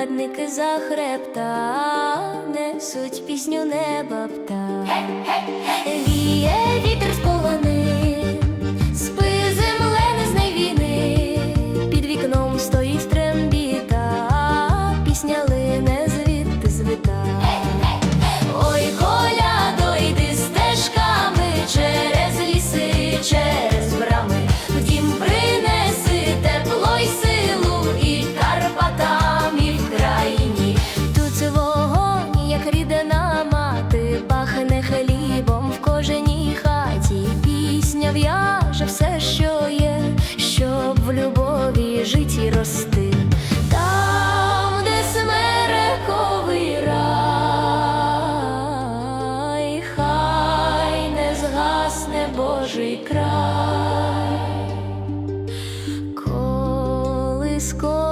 Радники за хребта несуть пісню неба птах. Віє лежить і рости, там, де смерековий рай, хай не згасне Божий край. Коли скоро